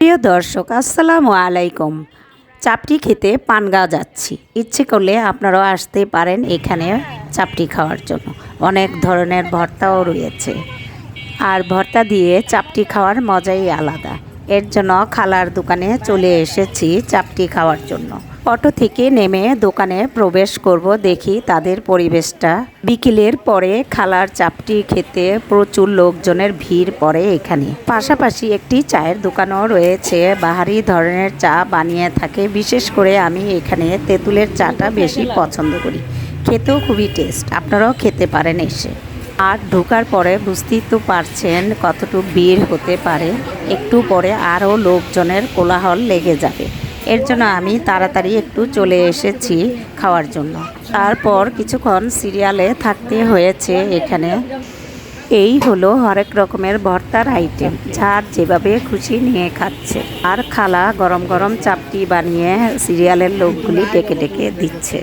প্রিয় দর্শক, আসসালামু আলাইকুম। চাপটি খেতে পানগাঁও যাচ্ছি। ইচ্ছে করলে আপনারাও আসতে পারেন এখানে চাপটি খাওয়ার জন্য। অনেক ধরনের ভর্তাও রয়েছে। আর ভর্তা দিয়ে চাপটি খাওয়ার মজাই আলাদা। এর জন্য খালার দোকানে চলে এসেছি চাপটি খাওয়ার জন্য। অটো থেকে নেমে দোকানে প্রবেশ করব, দেখি তাদের পরিবেশটা। বিকেলের পরে খালার চাপটি খেতে প্রচুর লোকজনের ভিড় পড়ে এখানে। পাশাপাশি একটি চায়ের দোকানও রয়েছে। বাহারি ধরনের চা বানিয়ে থাকে। বিশেষ করে আমি এখানে তেঁতুলের চাটা বেশি পছন্দ করি। খেতেও খুবই টেস্ট আপনারাও খেতে পারেন এসে। আর ঢোকার পরে বুঝতেই তো পারছেন কতটুকু ভিড় হতে পারে। একটু পরে আরও লোকজনের কোলাহল লেগে যাবে। এর জন্য আমি তাড়াতাড়ি একটু চলে এসেছি খাওয়ার জন্য। তারপর কিছুক্ষণ সিরিয়ালে থাকতে হয়েছে এখানে। এই হলো হরেক রকমের ভর্তার আইটেম যার যেভাবে খুশি নিয়ে খাচ্ছে। আর খালা গরম গরম চাপটি বানিয়ে সিরিয়ালের লোকগুলি ডেকে ডেকে দিচ্ছে।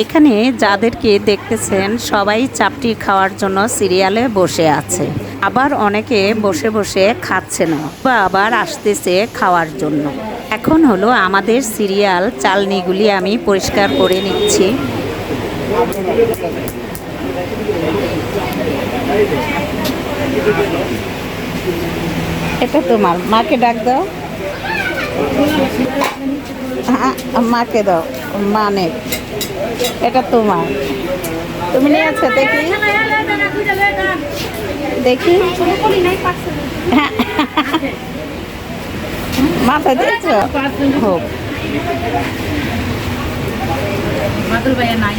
এখানে যাদেরকে দেখতেছেন, সবাই চাপটি খাওয়ার জন্য সিরিয়ালে বসে আছে। আবার অনেকে বসে বসে খাচ্ছে না বা আবার আসতেছে খাওয়ার জন্য। এখন হলো আমাদের সিরিয়াল, চালনিগুলি আমি পরিষ্কার করে নিচ্ছি। এটা তোমার। মাকে ডাক দাও। হ্যাঁ মাকে দাও। মানে এটা তোমার। তুমি নিয়েছো দেখি। দেখি। হ্যাঁ। মাথা দিয়েছ? হোক। মাদুর ভাইয়া নাই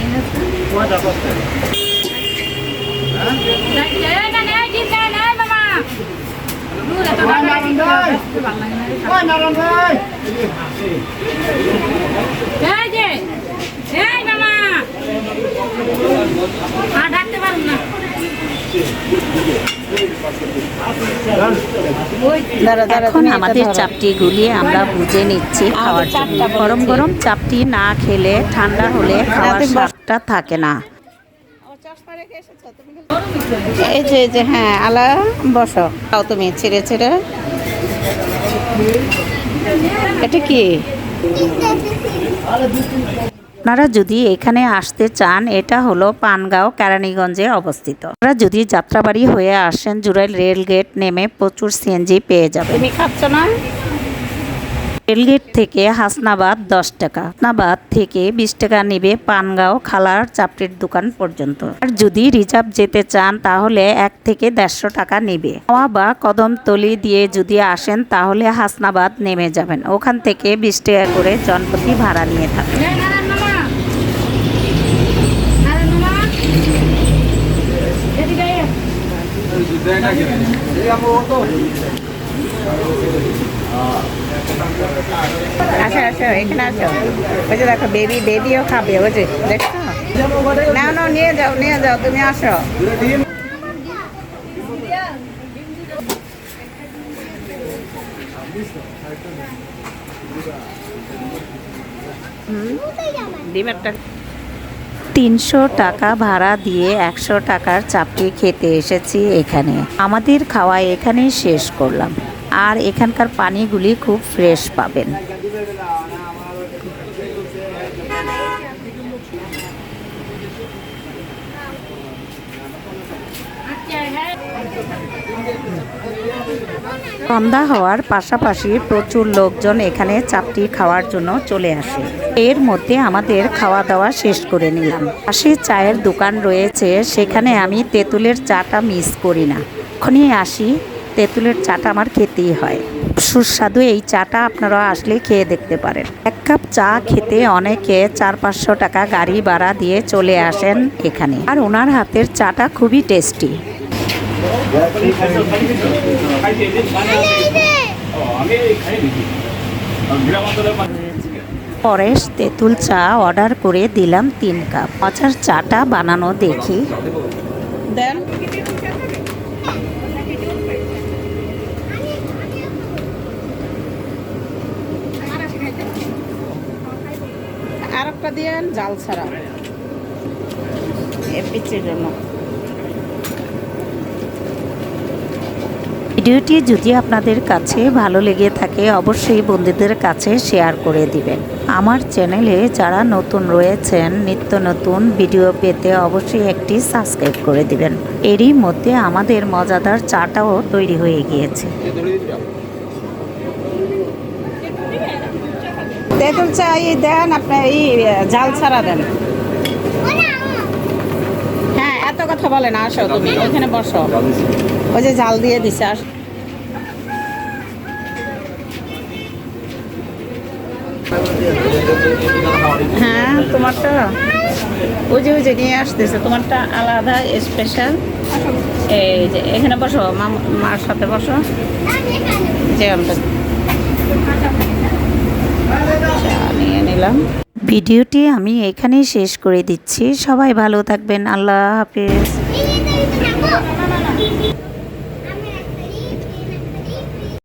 ডাকতে পারুন না এখন আমাদের চাপটি গুলিয়ে আমরা বুঝে নিচ্ছি খাওয়ার জন্য। গরম গরম চাপটি না খেলে ঠান্ডা হলে খাওয়ার স্বাদটা থাকে না। এই যে হ্যাঁ আলা বসো। তুমি ছেড়ে ছেড়ে। এটা কি? আপনারা যদি এখানে আসতে চান, এটা হলো পানগাঁও কেরানীগঞ্জে অবস্থিত। আপনারা যদি যাত্রাবাড়ি হয়ে আসেন, জুরাইল রেলগেট নেমে প্রচুর সিএনজি পেয়ে যাবেন। তুমি খাচ্ছ না? রেলগেট থেকে হাসনাবাদ দশ টাকা। হাসনাবাদ থেকে বিশ টাকা নেবে পানগাঁও খালার চাপটির দোকান পর্যন্ত। আর যদি রিজার্ভ যেতে চান তাহলে এক থেকে দেড়শো টাকা নেবে। হাওয়া বা কদমতলি দিয়ে যদি আসেন তাহলে হাসনাবাদ নেমে যাবেন। ওখান থেকে বিশ টাকা করে জনপ্রতি ভাড়া নিয়ে থাকবে নারায়ণ মামা। আসো আসো এখানে আসো ওই যে দেখো বেবি বেবিও খাবে, ওই যে, দেখছ? না না নিয়ে যাও নিয়ে যাও, তুমি আসো। তিনশো টাকা ভাড়া দিয়ে একশো টাকার চাপটি খেতে এসেছি এখানে। আমাদের খাওয়া এখানেই শেষ করলাম। আর এখানকার পানিগুলি খুব ফ্রেশ পাবেন। সন্ধ্যা হওয়ার পাশাপাশি প্রচুর লোকজন এখানে চাপটি খাওয়ার জন্য চলে আসে। এর মধ্যে আমাদের খাওয়া দাওয়া শেষ করে নিলাম। পাশে চায়ের দোকান রয়েছে, সেখানে আমি তেঁতুলের চাটা মিস করি না। এখনই আসি। তেঁতুলের চাটা আমার খেতেই হয়। সুস্বাদু এই চাটা আপনারা আসলে খেয়ে দেখতে পারেন। এক কাপ চা খেতে অনেকে চার পাঁচশো টাকা গাড়ি ভাড়া দিয়ে চলে আসেন এখানে। আর ওনার হাতের চাটা খুবই টেস্টি। পরেশ তেঁতুল চা অর্ডার করে দিলাম তিন কাপ। মজার চাটা বানানো দেখি। দেন। আরেকটা দিয়েন জাল ছাড়া। পিচের জন্য। ভিডিওটি যদি আপনাদের কাছে ভালো লেগে থাকে অবশ্যই বন্ধুদের কাছে শেয়ার করে দিবেন। আমার চ্যানেলে যারা নতুন রয়েছেন নিত্য নতুন ভিডিও পেতে অবশ্যই একটি সাবস্ক্রাইব করে দিবেন। এরই মধ্যে আমাদের মজাদার চাটাও তৈরি হয়ে গিয়েছে। তেঁতুল চা এই দেন আপনার এই জাল ছাড়া দেন। হ্যাঁ এত কথা বলে না, আসো তুমি ওখানে বসো। ওই যে জাল দিয়ে দিছে, আস হ্যাঁ তোমারটা? ওই যে ওই যে নিয়ে আসতেছে, তোমারটা আলাদা স্পেশাল এই যে, এখানে বসো মার সাথে বসো। যে আমরা নিলাম ভিডিওটি আমি এখানেই শেষ করে দিচ্ছি সবাই ভালো থাকবেন আল্লাহ হাফিজ